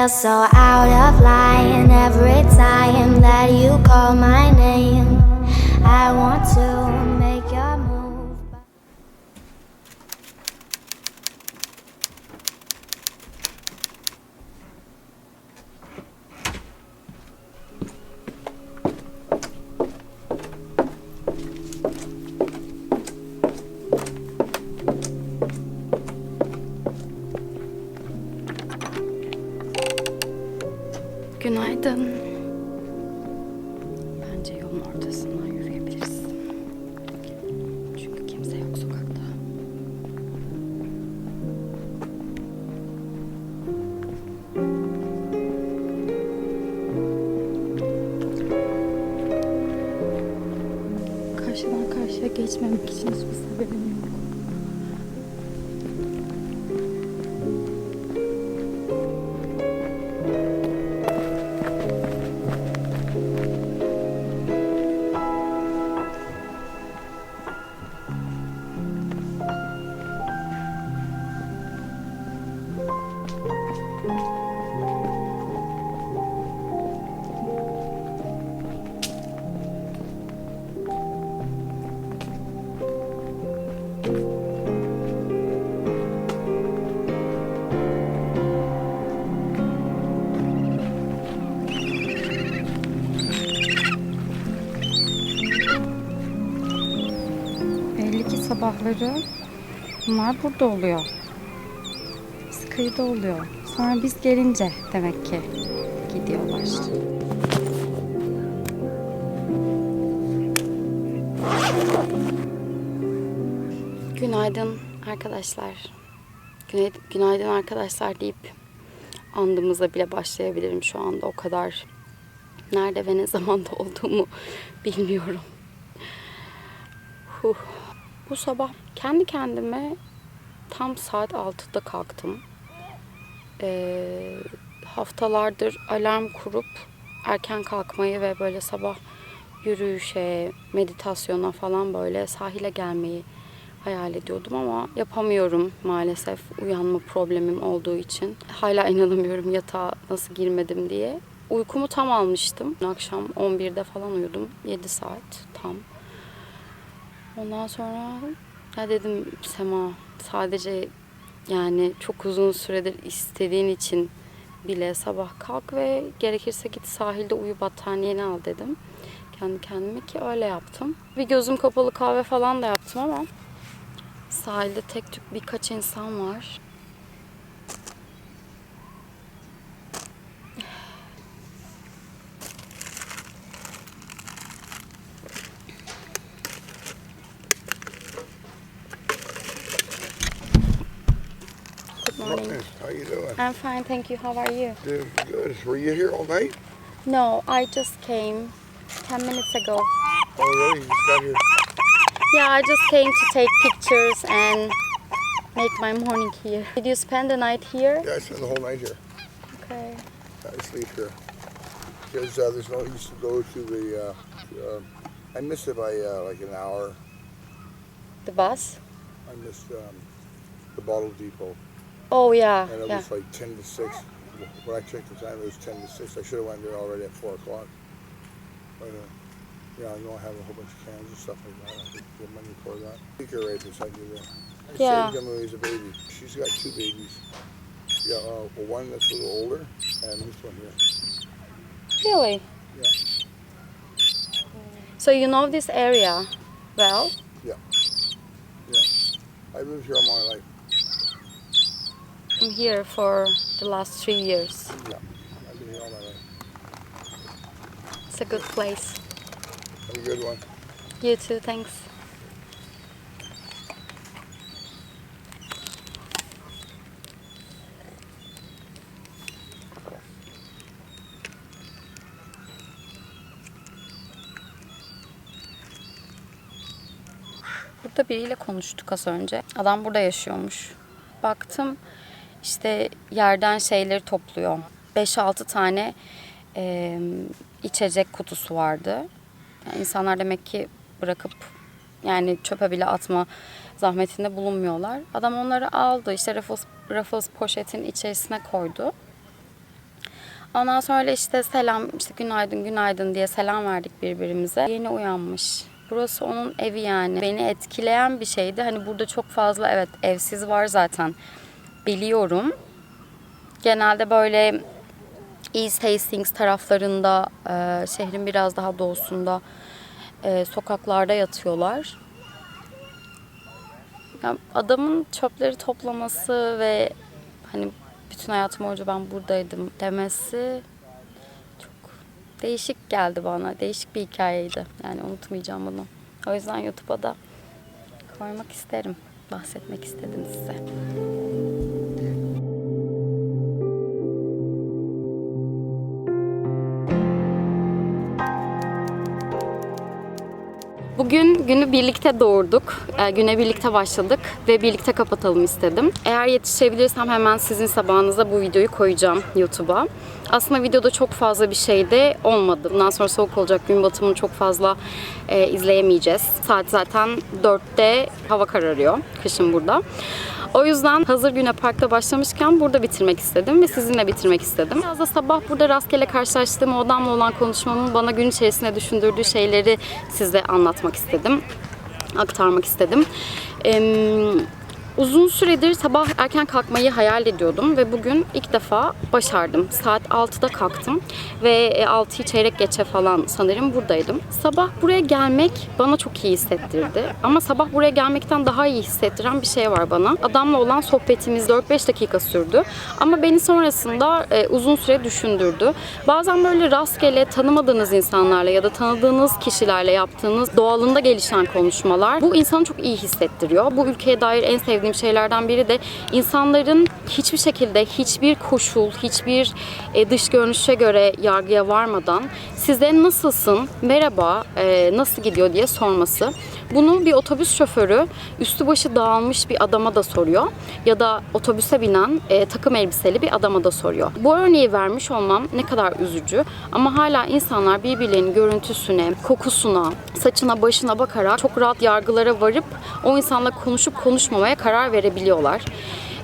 feel so out of line every time that you call my name. I want to Günaydın. Bence yolun ortasından yürüyebiliriz. Çünkü kimse yok sokakta. Karşıdan karşıya geçmemek için hiçbir sebebim yok. Sabahları bunlar burada oluyor. Biz kıyıda oluyor. Sonra biz gelince demek ki gidiyorlar. Günaydın arkadaşlar. Günay- Günaydın arkadaşlar deyip andımıza bile başlayabilirim şu anda. O kadar nerede ve ne zamanda olduğumu bilmiyorum. Huh. Bu sabah kendi kendime tam saat 6'da kalktım. Ee, haftalardır alarm kurup erken kalkmayı ve böyle sabah yürüyüşe, meditasyona falan böyle sahile gelmeyi hayal ediyordum ama yapamıyorum maalesef uyanma problemim olduğu için. Hala inanamıyorum yatağa nasıl girmedim diye. Uykumu tam almıştım. Akşam 11'de falan uyudum. 7 saat tam. Ondan sonra ya dedim Sema sadece yani çok uzun süredir istediğin için bile sabah kalk ve gerekirse git sahilde uyu battaniyeni al dedim. Kendi kendime ki öyle yaptım. Bir gözüm kapalı kahve falan da yaptım ama sahilde tek tük birkaç insan var. I'm fine, thank you. How are you? Doing good. Were you here all night? No, I just came 10 minutes ago. Oh, really? You just got here? Yeah, I just came to take pictures and make my morning here. Did you spend the night here? Yeah, I spent the whole night here. Okay. I sleep here. Because uh, there's no use to go to the. Uh, to, uh, I missed it by uh, like an hour. The bus? I missed um, the bottle depot. Oh yeah, And it yeah. was like 10 to 6. When I checked the time, it was 10 to 6. I should have went there already at 4 o'clock. But, uh, yeah, I know I have a whole bunch of cans and stuff like that. I could get money for that. Speaker right beside you there. I Yeah. saved Emily as a baby. She's got two babies. Yeah, uh, well, one that's a little older, and this one here. Really? Yeah. So you know this area well? Yeah. Yeah. I've lived here all my life. Here for the last three years. Yeah, I've been here all my life. It's a good place. Have a good one. You too, thanks. Burada biriyle konuştuk az önce. Adam burada yaşıyormuş. Baktım işte yerden şeyleri topluyor. 5-6 tane e, içecek kutusu vardı. Yani insanlar demek ki bırakıp yani çöpe bile atma zahmetinde bulunmuyorlar. Adam onları aldı işte Ruffles, Ruffles poşetin içerisine koydu. Ondan sonra işte selam, işte günaydın günaydın diye selam verdik birbirimize. Yeni uyanmış. Burası onun evi yani. Beni etkileyen bir şeydi. Hani burada çok fazla evet evsiz var zaten. Biliyorum. Genelde böyle East Hastings taraflarında, e, şehrin biraz daha doğusunda e, sokaklarda yatıyorlar. Ya adamın çöpleri toplaması ve hani bütün hayatım boyunca ben buradaydım demesi çok değişik geldi bana. Değişik bir hikayeydi. Yani unutmayacağım bunu. O yüzden YouTube'a da koymak isterim. Bahsetmek istedim size. Bugün günü birlikte doğurduk. Ee, Güne birlikte başladık ve birlikte kapatalım istedim. Eğer yetişebilirsem hemen sizin sabahınıza bu videoyu koyacağım YouTube'a. Aslında videoda çok fazla bir şey de olmadı. Bundan sonra soğuk olacak gün batımını çok fazla e, izleyemeyeceğiz. Saat zaten 4'te hava kararıyor kışın burada. O yüzden hazır güne parkta başlamışken burada bitirmek istedim ve sizinle bitirmek istedim. Biraz da sabah burada rastgele karşılaştığım o adamla olan konuşmamın bana gün içerisinde düşündürdüğü şeyleri size anlatmak istedim. Aktarmak istedim. Eee, Uzun süredir sabah erken kalkmayı hayal ediyordum ve bugün ilk defa başardım. Saat 6'da kalktım ve 6'yı çeyrek geçe falan sanırım buradaydım. Sabah buraya gelmek bana çok iyi hissettirdi. Ama sabah buraya gelmekten daha iyi hissettiren bir şey var bana. Adamla olan sohbetimiz 4-5 dakika sürdü. Ama beni sonrasında e, uzun süre düşündürdü. Bazen böyle rastgele tanımadığınız insanlarla ya da tanıdığınız kişilerle yaptığınız doğalında gelişen konuşmalar bu insanı çok iyi hissettiriyor. Bu ülkeye dair en sevdiğim şeylerden biri de insanların hiçbir şekilde hiçbir koşul, hiçbir e, dış görünüşe göre yargıya varmadan size nasılsın, merhaba, e, nasıl gidiyor diye sorması. Bunu bir otobüs şoförü üstü başı dağılmış bir adama da soruyor. Ya da otobüse binen e, takım elbiseli bir adama da soruyor. Bu örneği vermiş olmam ne kadar üzücü. Ama hala insanlar birbirlerinin görüntüsüne, kokusuna, saçına, başına bakarak çok rahat yargılara varıp o insanla konuşup konuşmamaya karar verebiliyorlar.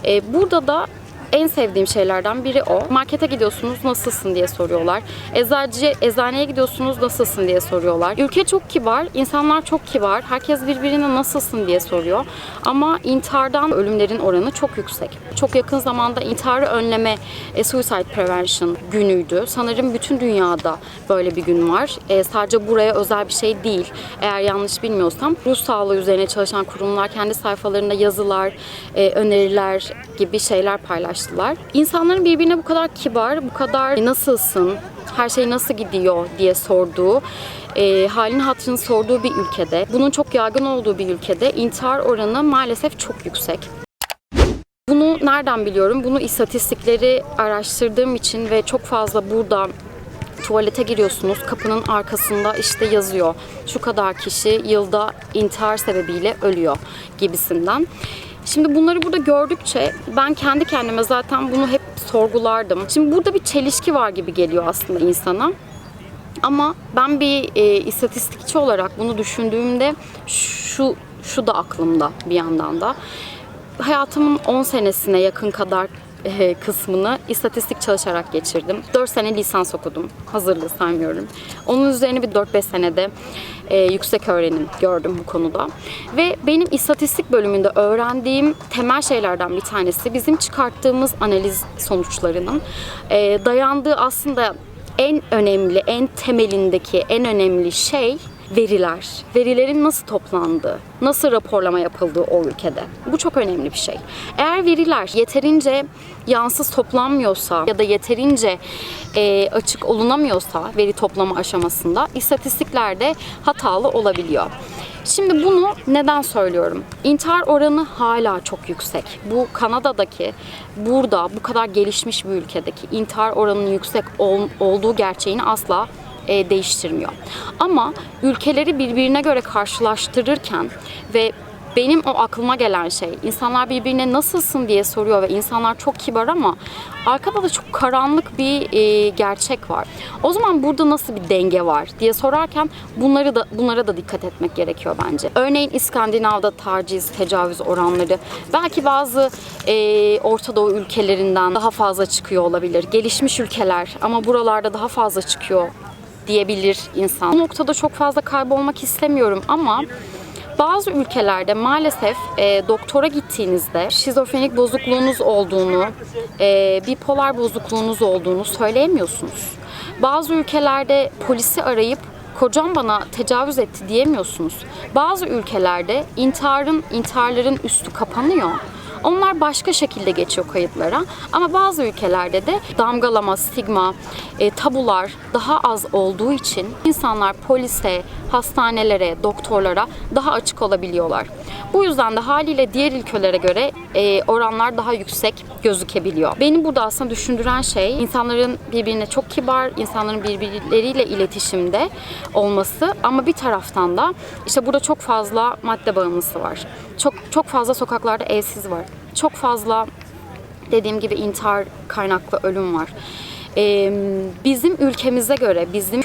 E, burada da en sevdiğim şeylerden biri o. Markete gidiyorsunuz nasılsın diye soruyorlar. Eczacıya, eczaneye gidiyorsunuz nasılsın diye soruyorlar. Ülke çok kibar, insanlar çok kibar. Herkes birbirine nasılsın diye soruyor. Ama intihardan ölümlerin oranı çok yüksek. Çok yakın zamanda intiharı önleme e, Suicide Prevention günüydü. Sanırım bütün dünyada böyle bir gün var. E, sadece buraya özel bir şey değil. Eğer yanlış bilmiyorsam ruh sağlığı üzerine çalışan kurumlar kendi sayfalarında yazılar, e, öneriler gibi şeyler paylaştılar. İnsanların birbirine bu kadar kibar, bu kadar nasılsın, her şey nasıl gidiyor diye sorduğu, e, halini hatırını sorduğu bir ülkede, bunun çok yaygın olduğu bir ülkede intihar oranı maalesef çok yüksek. Bunu nereden biliyorum? Bunu istatistikleri araştırdığım için ve çok fazla burada tuvalete giriyorsunuz. Kapının arkasında işte yazıyor. Şu kadar kişi yılda intihar sebebiyle ölüyor gibisinden. Şimdi bunları burada gördükçe ben kendi kendime zaten bunu hep sorgulardım. Şimdi burada bir çelişki var gibi geliyor aslında insana. Ama ben bir e, istatistikçi olarak bunu düşündüğümde şu şu da aklımda bir yandan da. Hayatımın 10 senesine yakın kadar e, kısmını istatistik çalışarak geçirdim. 4 sene lisans okudum. Hazırlığı saymıyorum. Onun üzerine bir 4-5 senede e, yüksek öğrenim gördüm bu konuda. Ve benim istatistik bölümünde öğrendiğim temel şeylerden bir tanesi bizim çıkarttığımız analiz sonuçlarının e, dayandığı aslında en önemli, en temelindeki en önemli şey veriler. Verilerin nasıl toplandığı, nasıl raporlama yapıldığı o ülkede. Bu çok önemli bir şey. Eğer veriler yeterince yansız toplanmıyorsa ya da yeterince e, açık olunamıyorsa veri toplama aşamasında istatistiklerde hatalı olabiliyor. Şimdi bunu neden söylüyorum? İntihar oranı hala çok yüksek. Bu Kanada'daki, burada bu kadar gelişmiş bir ülkedeki intihar oranının yüksek ol- olduğu gerçeğini asla e, değiştirmiyor. Ama ülkeleri birbirine göre karşılaştırırken ve benim o aklıma gelen şey insanlar birbirine nasılsın diye soruyor ve insanlar çok kibar ama arkada da çok karanlık bir e, gerçek var. O zaman burada nasıl bir denge var diye sorarken bunları da bunlara da dikkat etmek gerekiyor bence. Örneğin İskandinav'da taciz, tecavüz oranları belki bazı e, Orta Doğu ülkelerinden daha fazla çıkıyor olabilir. Gelişmiş ülkeler ama buralarda daha fazla çıkıyor diyebilir insan. Bu noktada çok fazla kaybolmak istemiyorum ama bazı ülkelerde maalesef e, doktora gittiğinizde şizofrenik bozukluğunuz olduğunu, e, bipolar bozukluğunuz olduğunu söyleyemiyorsunuz. Bazı ülkelerde polisi arayıp kocam bana tecavüz etti diyemiyorsunuz. Bazı ülkelerde intiharın, intiharların üstü kapanıyor. Onlar başka şekilde geçiyor kayıtlara. Ama bazı ülkelerde de damgalama, stigma, e, tabular daha az olduğu için insanlar polise, hastanelere, doktorlara daha açık olabiliyorlar. Bu yüzden de haliyle diğer ülkelere göre e, oranlar daha yüksek gözükebiliyor. Beni burada aslında düşündüren şey insanların birbirine çok kibar, insanların birbirleriyle iletişimde olması ama bir taraftan da işte burada çok fazla madde bağımlısı var. Çok çok fazla sokaklarda evsiz var. Çok fazla dediğim gibi intihar kaynaklı ölüm var. Ee, bizim ülkemize göre, bizim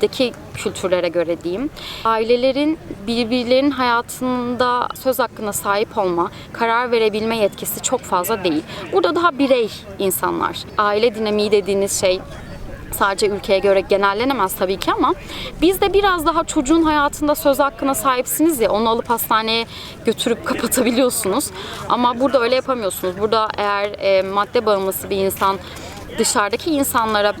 kültürümüzdeki kültürlere göre diyeyim, ailelerin birbirlerinin hayatında söz hakkına sahip olma, karar verebilme yetkisi çok fazla değil. Burada daha birey insanlar. Aile dinamiği dediğiniz şey sadece ülkeye göre genellenemez tabii ki ama biz de biraz daha çocuğun hayatında söz hakkına sahipsiniz ya onu alıp hastaneye götürüp kapatabiliyorsunuz. Ama burada öyle yapamıyorsunuz. Burada eğer e, madde bağımlısı bir insan dışarıdaki insanlara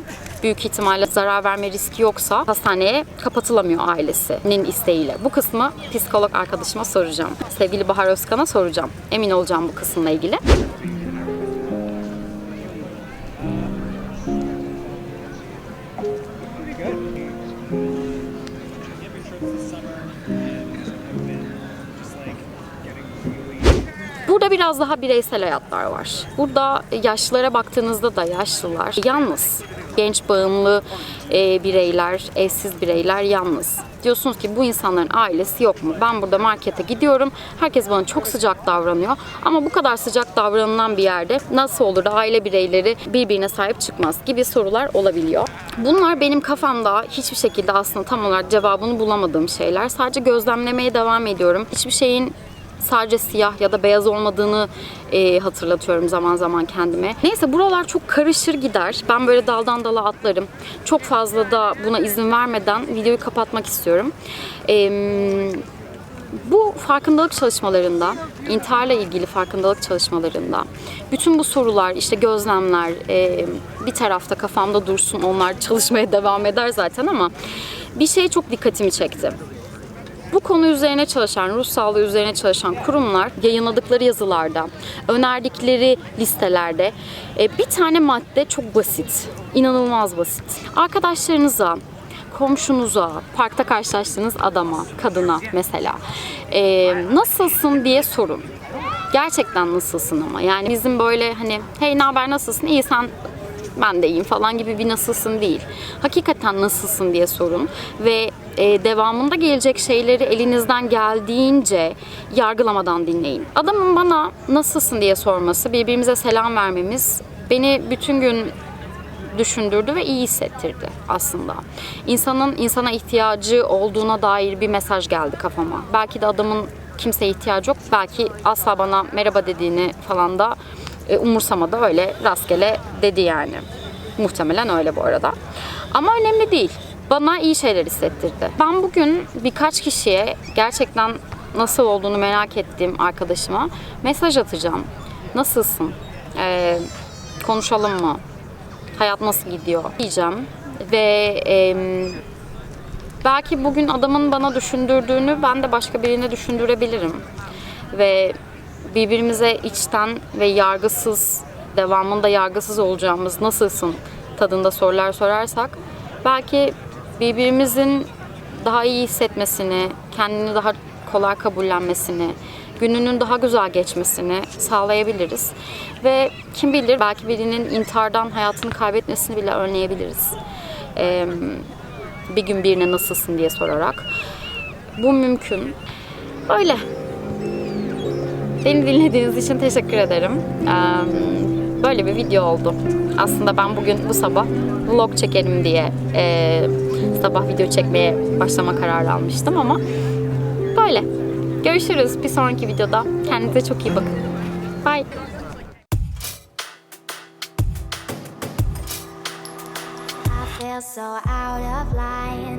büyük ihtimalle zarar verme riski yoksa hastaneye kapatılamıyor ailesinin isteğiyle. Bu kısmı psikolog arkadaşıma soracağım. Sevgili Bahar Özkan'a soracağım. Emin olacağım bu kısımla ilgili. Burada biraz daha bireysel hayatlar var. Burada yaşlılara baktığınızda da yaşlılar yalnız. Genç bağımlı e, bireyler, evsiz bireyler yalnız. Diyorsunuz ki bu insanların ailesi yok mu? Ben burada markete gidiyorum. Herkes bana çok sıcak davranıyor. Ama bu kadar sıcak davranılan bir yerde nasıl olur da aile bireyleri birbirine sahip çıkmaz gibi sorular olabiliyor. Bunlar benim kafamda hiçbir şekilde aslında tam olarak cevabını bulamadığım şeyler. Sadece gözlemlemeye devam ediyorum. Hiçbir şeyin sadece siyah ya da beyaz olmadığını e, hatırlatıyorum zaman zaman kendime. Neyse buralar çok karışır gider. Ben böyle daldan dala atlarım. Çok fazla da buna izin vermeden videoyu kapatmak istiyorum. Eee bu farkındalık çalışmalarında, intiharla ilgili farkındalık çalışmalarında bütün bu sorular, işte gözlemler e, bir tarafta kafamda dursun, onlar çalışmaya devam eder zaten ama bir şey çok dikkatimi çekti. Bu konu üzerine çalışan, ruh sağlığı üzerine çalışan kurumlar yayınladıkları yazılarda, önerdikleri listelerde e, bir tane madde çok basit, inanılmaz basit. Arkadaşlarınıza, komşunuza, parkta karşılaştığınız adama, kadına mesela e, nasılsın diye sorun. Gerçekten nasılsın ama yani bizim böyle hani hey ne haber nasılsın iyi sen ben de iyiyim falan gibi bir nasılsın değil. Hakikaten nasılsın diye sorun ve e, devamında gelecek şeyleri elinizden geldiğince yargılamadan dinleyin. Adamın bana nasılsın diye sorması, birbirimize selam vermemiz beni bütün gün düşündürdü ve iyi hissettirdi aslında. İnsanın insana ihtiyacı olduğuna dair bir mesaj geldi kafama. Belki de adamın kimseye ihtiyacı yok. Belki asla bana merhaba dediğini falan da e, umursamadı öyle rastgele dedi yani. Muhtemelen öyle bu arada. Ama önemli değil. Bana iyi şeyler hissettirdi. Ben bugün birkaç kişiye gerçekten nasıl olduğunu merak ettiğim arkadaşıma mesaj atacağım. Nasılsın? Ee, konuşalım mı? Hayat nasıl gidiyor? Diyeceğim. Ve e, belki bugün adamın bana düşündürdüğünü ben de başka birine düşündürebilirim. Ve birbirimize içten ve yargısız, devamında yargısız olacağımız nasılsın tadında sorular sorarsak belki birbirimizin daha iyi hissetmesini, kendini daha kolay kabullenmesini, gününün daha güzel geçmesini sağlayabiliriz. Ve kim bilir belki birinin intihardan hayatını kaybetmesini bile önleyebiliriz. Ee, bir gün birine nasılsın diye sorarak. Bu mümkün. Böyle. Beni dinlediğiniz için teşekkür ederim. Eee, Böyle bir video oldu. Aslında ben bugün bu sabah vlog çekelim diye eee, sabah video çekmeye başlama kararı almıştım ama böyle. Görüşürüz bir sonraki videoda. Kendinize çok iyi bakın. Bye. So out of line